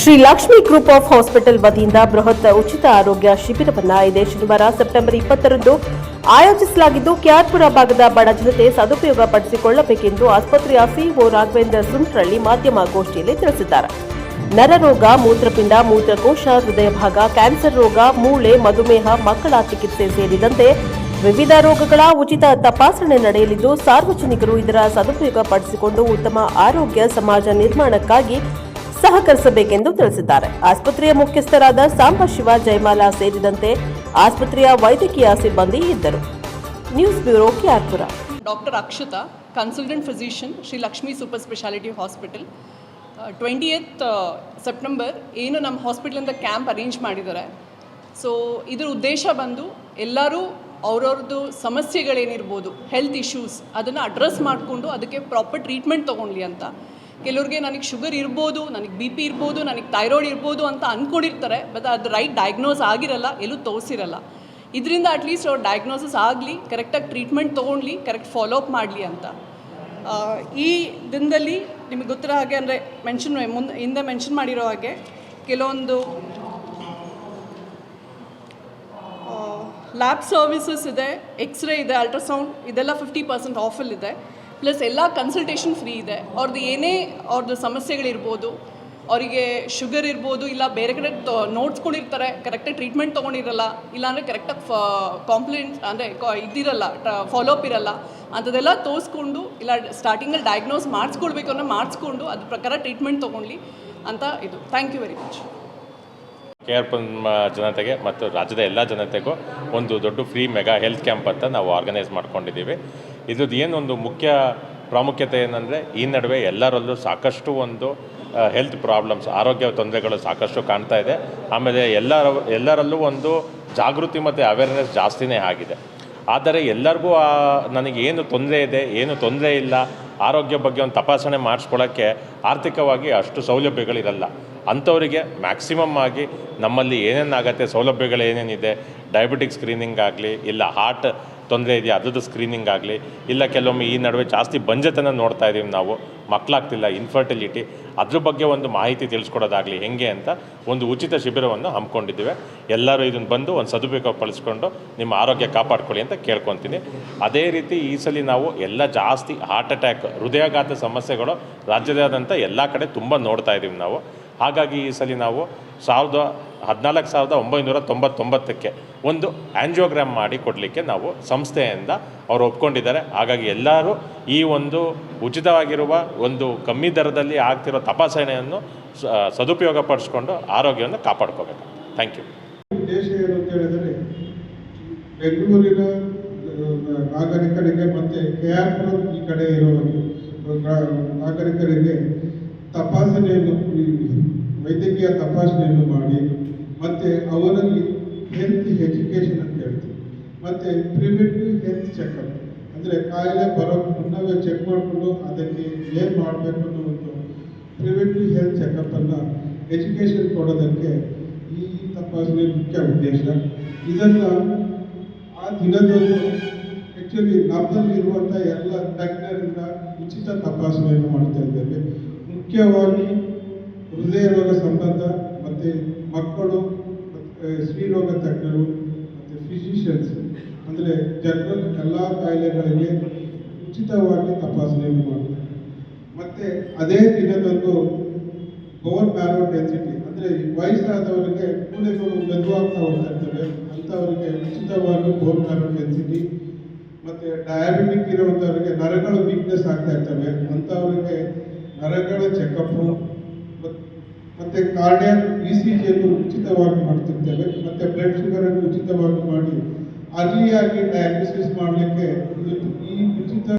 Shri Lakshmi group of hospital ವತಿಯಿಂದ ಬೃಹತ್ ಉಚಿತ ಆರೋಗ್ಯ ಶಿಬಿರವನ್ನ ಇದೇ ಶನಿವಾರ ಸೆಪ್ಟೆಂಬರ್ ಇಪ್ಪತ್ತರಂದು ಆಯೋಜಿಸಲಾಗಿದ್ದು ಕ್ಯಾರ್ಪುರ ಭಾಗದ ಬಡ ಜನತೆ ಸದುಪಯೋಗ ಪಡಿಸಿಕೊಳ್ಳಬೇಕೆಂದು ಆಸ್ಪತ್ರೆಯ ಸಿಇಒ ರಾಘವೇಂದ್ರ ಸುಂಟ್ರಳ್ಳಿ ಮಾಧ್ಯಮ ಗೋಷ್ಠಿಯಲ್ಲಿ ತಿಳಿಸಿದ್ದಾರೆ. ನರರೋಗ ಮೂತ್ರಪಿಂಡ, ಮೂತ್ರಕೋಶ, ಹೃದಯ ಭಾಗ, ಕ್ಯಾನ್ಸರ್ ರೋಗ, ಮೂಳೆ, ಮಧುಮೇಹ, ಮಕ್ಕಳ ಚಿಕಿತ್ಸೆ ಸೇರಿದಂತೆ ವಿವಿಧ ರೋಗಗಳ ಉಚಿತ ತಪಾಸಣೆ ನಡೆಯಲಿದ್ದು, ಸಾರ್ವಜನಿಕರು ಇದರ ಸದುಪಯೋಗ ಪಡಿಸಿಕೊಂಡು ಉತ್ತಮ ಆರೋಗ್ಯ ಸಮಾಜ ನಿರ್ಮಾಣಕ್ಕಾಗಿ ಸಹಕರಿಸಬೇಕೆಂದು ತಿಳಿಸಿದ್ದಾರೆ. ಆಸ್ಪತ್ರೆಯ ಮುಖ್ಯಸ್ಥರಾದ ಸಾಂಬಶಿವ ಜಯಮಾಲಾ ಸೇರಿದಂತೆ ಆಸ್ಪತ್ರೆಯ ವೈದ್ಯಕೀಯ ಸಿಬ್ಬಂದಿ ಇದ್ದರು. News bureau ಕ್ಯಾರ್ಪುರ doctor Akshata, consultant physician, Shri Lakshmi super speciality hospital. Twenty eighth September ಏನು ನಮ್ಮ ಹಾಸ್ಪಿಟ್ಲಿಂದ ಕ್ಯಾಂಪ್ ಅರೇಂಜ್ ಮಾಡಿದ್ದಾರೆ. ಸೊ, ಇದ್ರ ಉದ್ದೇಶ ಬಂದು ಎಲ್ಲರೂ ಅವ್ರವ್ರದ್ದು ಸಮಸ್ಯೆಗಳೇನಿರ್ಬೋದು, ಹೆಲ್ತ್ ಇಶ್ಯೂಸ್ ಅದನ್ನು ಅಡ್ರೆಸ್ ಮಾಡಿಕೊಂಡು ಅದಕ್ಕೆ ಪ್ರಾಪರ್ ಟ್ರೀಟ್ಮೆಂಟ್ ತೊಗೊಳ್ಲಿ ಅಂತ ಕೆಲವ್ರಿಗೆ ನನಗೆ ಶುಗರ್ ಇರ್ಬೋದು, ನನಗೆ ಬಿ ಪಿ ಇರ್ಬೋದು, ನನಗೆ ಥೈರಾಯ್ಡ್ ಇರ್ಬೋದು ಅಂತ ಅಂದ್ಕೊಂಡಿರ್ತಾರೆ ಬಟ್ ಅದು ರೈಟ್ ಡಯಾಗ್ನೋಸ್ ಆಗಿರಲ್ಲ, ಎಲ್ಲೂ ತೋರಿಸಿರಲ್ಲ. ಇದರಿಂದ ಅಟ್ಲೀಸ್ಟ್ ಅವ್ರ ಡಯಾಗ್ನೋಸಿಸ್ ಆಗಲಿ ಕರೆಕ್ಟಾಗಿ ಟ್ರೀಟ್ಮೆಂಟ್ ತೊಗೊಳ್ಲಿ ಕರೆಕ್ಟ್ ಫಾಲೋ ಅಪ್ ಮಾಡಲಿ ಅಂತ. ಈ ದಿನದಲ್ಲಿ ನಿಮಗೆ ಗೊತ್ತಿರೋ ಹಾಗೆ ಅಂದರೆ ಮೆನ್ಷನ್ ಮುಂದೆ, ಹಿಂದೆ ಮೆನ್ಷನ್ ಮಾಡಿರೋ ಹಾಗೆ ಕೆಲವೊಂದು ಲ್ಯಾಬ್ ಸರ್ವಿಸಸ್ ಇದೆ ಎಕ್ಸ್ರೇ ಇದೆ ಅಲ್ಟ್ರಾಸೌಂಡ್ ಇದೆಲ್ಲ ಫಿಫ್ಟಿ ಪರ್ಸೆಂಟ್ ಆಫಲ್ಲಿದೆ ಪ್ಲಸ್ ಎಲ್ಲ ಕನ್ಸಲ್ಟೇಷನ್ ಫ್ರೀ ಇದೆ. ಅವ್ರದ್ದು ಏನೇ ಅವ್ರದ್ದು ಸಮಸ್ಯೆಗಳಿರ್ಬೋದು, ಅವರಿಗೆ ಶುಗರ್ ಇರ್ಬೋದು, ಇಲ್ಲ ಬೇರೆ ಕಡೆ ನೋಡ್ಸ್ಕೊಂಡಿರ್ತಾರೆ ಕರೆಕ್ಟಾಗಿ ಟ್ರೀಟ್ಮೆಂಟ್ ತೊಗೊಂಡಿರಲ್ಲ, ಇಲ್ಲಾಂದರೆ ಕರೆಕ್ಟಾಗಿ ಫ ಕಾಂಪ್ಲೇಂಟ್ ಅಂದರೆ ಇದಿರಲ್ಲ ಫಾಲೋ ಅಪ್ ಇರಲ್ಲ, ಅಂಥದ್ದೆಲ್ಲ ತೋರಿಸ್ಕೊಂಡು, ಇಲ್ಲ ಸ್ಟಾರ್ಟಿಂಗಲ್ಲಿ ಡಯಾಗ್ನೋಸ್ ಮಾಡಿಸ್ಕೊಳ್ಬೇಕು ಅನ್ನೋ ಮಾಡಿಸ್ಕೊಂಡು, ಅದ್ರ ಪ್ರಕಾರ ಟ್ರೀಟ್ಮೆಂಟ್ ತೊಗೊಳ್ಳಿ ಅಂತ ಇದು. Thank you very much K R Puram ಜನತೆಗೆ, ಮತ್ತು ರಾಜ್ಯದ ಎಲ್ಲ ಜನತೆಗೂ ಒಂದು ದೊಡ್ಡ ಫ್ರೀ ಮೆಗಾ ಹೆಲ್ತ್ ಕ್ಯಾಂಪ್ ಅಂತ ನಾವು ಆರ್ಗನೈಸ್ ಮಾಡ್ಕೊಂಡಿದ್ದೀವಿ. ಇದ್ರದ್ದು ಏನೊಂದು ಮುಖ್ಯ ಪ್ರಾಮುಖ್ಯತೆ ಏನಂದರೆ, ಈ ನಡುವೆ ಎಲ್ಲರಲ್ಲೂ ಸಾಕಷ್ಟು ಒಂದು ಹೆಲ್ತ್ ಪ್ರಾಬ್ಲಮ್ಸ್ ಆರೋಗ್ಯ ತೊಂದರೆಗಳು ಸಾಕಷ್ಟು ಕಾಣ್ತಾ ಇದೆ. ಆಮೇಲೆ ಎಲ್ಲರ, ಎಲ್ಲರಲ್ಲೂ ಒಂದು ಜಾಗೃತಿ ಮತ್ತು ಅವೇರ್ನೆಸ್ ಜಾಸ್ತಿನೇ ಆಗಿದೆ. ಆದರೆ ಎಲ್ಲರಿಗೂ ನನಗೆ ಏನು ತೊಂದರೆ ಇದೆ, ಏನು ತೊಂದರೆ ಇಲ್ಲ, ಆರೋಗ್ಯ ಬಗ್ಗೆ ಒಂದು ತಪಾಸಣೆ ಮಾಡಿಸ್ಕೊಳ್ಳೋಕ್ಕೆ ಆರ್ಥಿಕವಾಗಿ ಅಷ್ಟು ಸೌಲಭ್ಯಗಳಿರಲ್ಲ. ಅಂಥವರಿಗೆ ಮ್ಯಾಕ್ಸಿಮಮ್ ಆಗಿ ನಮ್ಮಲ್ಲಿ ಏನೇನಾಗತ್ತೆ ಸೌಲಭ್ಯಗಳು ಏನೇನಿದೆ ಡಯಾಬಿಟಿಕ್ ಸ್ಕ್ರೀನಿಂಗ್ ಆಗಲಿ, ಇಲ್ಲ ಹಾರ್ಟ್ ತೊಂದರೆ ಇದೆಯಾ? ಅದ್ರದ್ದು ಸ್ಕ್ರೀನಿಂಗ್ ಆಗಲಿ, ಇಲ್ಲ ಕೆಲವೊಮ್ಮೆ ಈ ನಡುವೆ ಜಾಸ್ತಿ ಬಂಜತನ ನೋಡ್ತಾ ಇದ್ದೀವಿ ನಾವು ಮಕ್ಕಳಾಗ್ತಿಲ್ಲ ಇನ್ಫರ್ಟಿಲಿಟಿ ಅದ್ರ ಬಗ್ಗೆ ಒಂದು ಮಾಹಿತಿ ತಿಳಿಸ್ಕೊಡೋದಾಗಲಿ ಹೆಂಗೆ ಅಂತ ಒಂದು ಉಚಿತ ಶಿಬಿರವನ್ನು ಹಮ್ಮಿಕೊಂಡಿದ್ದೇವೆ. ಎಲ್ಲರೂ ಇದನ್ನು ಬಂದು ಒಂದು ಸದುಪಯೋಗ ಪಡಿಸ್ಕೊಂಡು ನಿಮ್ಮ ಆರೋಗ್ಯ ಕಾಪಾಡ್ಕೊಳ್ಳಿ ಅಂತ ಕೇಳ್ಕೊತೀನಿ. ಅದೇ ರೀತಿ ಈ ಸಲ ನಾವು ಎಲ್ಲ ಜಾಸ್ತಿ ಹಾರ್ಟ್ ಅಟ್ಯಾಕ್ ಹೃದಯಾಘಾತ ಸಮಸ್ಯೆಗಳು ರಾಜ್ಯದಾದ್ಯಂತ ಎಲ್ಲ ಕಡೆ ತುಂಬ ನೋಡ್ತಾ ಇದ್ದೀವಿ ನಾವು. ಹಾಗಾಗಿ ಈ ಸಲ ನಾವು ಸಾವಿರದ ಹದಿನಾಲ್ಕು ಸಾವಿರದ ಒಂಬೈನೂರ ತೊಂಬತ್ತೊಂಬತ್ತಕ್ಕೆ ಒಂದು ಆ್ಯಂಜಿಯೋಗ್ರಾಮ್ ಮಾಡಿ ಕೊಡಲಿಕ್ಕೆ ನಾವು ಸಂಸ್ಥೆಯಿಂದ ಅವರು ಒಪ್ಕೊಂಡಿದ್ದಾರೆ. ಹಾಗಾಗಿ ಎಲ್ಲರೂ ಈ ಒಂದು ಉಚಿತವಾಗಿರುವ ಒಂದು ಕಮ್ಮಿ ದರದಲ್ಲಿ ಆಗ್ತಿರೋ ತಪಾಸಣೆಯನ್ನು ಸದುಪಯೋಗ ಪಡಿಸ್ಕೊಂಡು ಆರೋಗ್ಯವನ್ನು ಕಾಪಾಡ್ಕೋಬೇಕು. ಥ್ಯಾಂಕ್ ಯು ಉದ್ದೇಶ ಅಂತ ಹೇಳಿದರೆ ಬೆಂಗಳೂರಿನ ನಾಗರಿಕರಿಗೆ ಮತ್ತು ಕೆ ಆರ್ ಈ ಕಡೆ ಇರೋ ನಾಗರಿಕರಿಗೆ ತಪಾಸಣೆಯನ್ನು ವೈದ್ಯಕೀಯ ತಪಾಸಣೆಯನ್ನು ಮಾಡಿ, ಮತ್ತು ಅವರಲ್ಲಿ ಹೆಲ್ತ್ ಎಜುಕೇಷನ್ ಅಂತ ಹೇಳ್ತೀವಿ. ಮತ್ತು ಪ್ರಿವೆಂಟಿವ್ ಹೆಲ್ತ್ ಚೆಕಪ್ ಅಂದರೆ ಕಾಯಿಲೆ ಬರೋ ಮುನ್ನವೇ ಚೆಕ್ ಮಾಡಿಕೊಂಡು ಅದಕ್ಕೆ ಏನು ಮಾಡಬೇಕು ಅನ್ನೋ ಒಂದು ಪ್ರಿವೆಂಟಿವ್ ಹೆಲ್ತ್ ಚೆಕಪ್ಪನ್ನು ಎಜುಕೇಷನ್ ಕೊಡೋದಕ್ಕೆ ಈ ತಪಾಸಣೆ ಮುಖ್ಯ ಉದ್ದೇಶ. ಇದನ್ನು ಆ ದಿನದಂದು ಆ್ಯಕ್ಚುಲಿ ನಮ್ಮಲ್ಲಿರುವಂಥ ಎಲ್ಲ ತಜ್ಞರಿಂದ ಉಚಿತ ತಪಾಸಣೆಯನ್ನು ಮಾಡ್ತಾ ಇದ್ದೇವೆ. ಮುಖ್ಯವಾಗಿ ಹೃದಯ ರೋಗ ಸಂಬಂಧ ಮತ್ತು ಮಕ್ಕಳು ಸ್ತ್ರೀರೋಗ ತಜ್ಞರು, ಮತ್ತು ಫಿಸಿಷಿಯನ್ಸ್ ಅಂದರೆ ಜನರಲ್ ಎಲ್ಲ ಕಾಯಿಲೆಗಳಿಗೆ ಉಚಿತವಾಗಿ ತಪಾಸಣೆಯನ್ನು ಮಾಡ್ತಾರೆ ಮತ್ತು ಅದೇ ದಿನದಂದು ಬೋನ್ ಮ್ಯಾರೋ ಡೆನ್ಸಿಟಿ ಅಂದರೆ ವಯಸ್ಸಾದವರಿಗೆ ಮೂಳೆಗಳು ಮೆದುವಾಗ್ತಾ ಹೋಗ್ತಾ ಇರ್ತವೆ ಅಂಥವರಿಗೆ ಉಚಿತವಾಗಿ ಬೋನ್ ಮ್ಯಾರೋ ಡೆನ್ಸಿಟಿ ಮತ್ತು ಡಯಾಬಿಟಿಕ್ ಇರುವಂಥವರಿಗೆ ನರಗಳು ವೀಕ್ನೆಸ್ ಆಗ್ತಾ ಇರ್ತವೆ ಅಂಥವರಿಗೆ ನರಗಳ ಚೆಕಪ್ಪು ಮತ್ತು ಕಾರ್ಡಿಯಾಕ್ ಇ ಸಿ ಜಿಯನ್ನು ಉಚಿತವಾಗಿ ಮಾಡ್ತಿರ್ತೇವೆ. ಮತ್ತು ಬ್ಲಡ್ ಶುಗರನ್ನು ಉಚಿತವಾಗಿ ಮಾಡಿ ಅರ್ಲಿಯಾಗಿ ಡಯಾಗ್ನೋಸಿಸ್ ಮಾಡಲಿಕ್ಕೆ ಈ ಉಚಿತ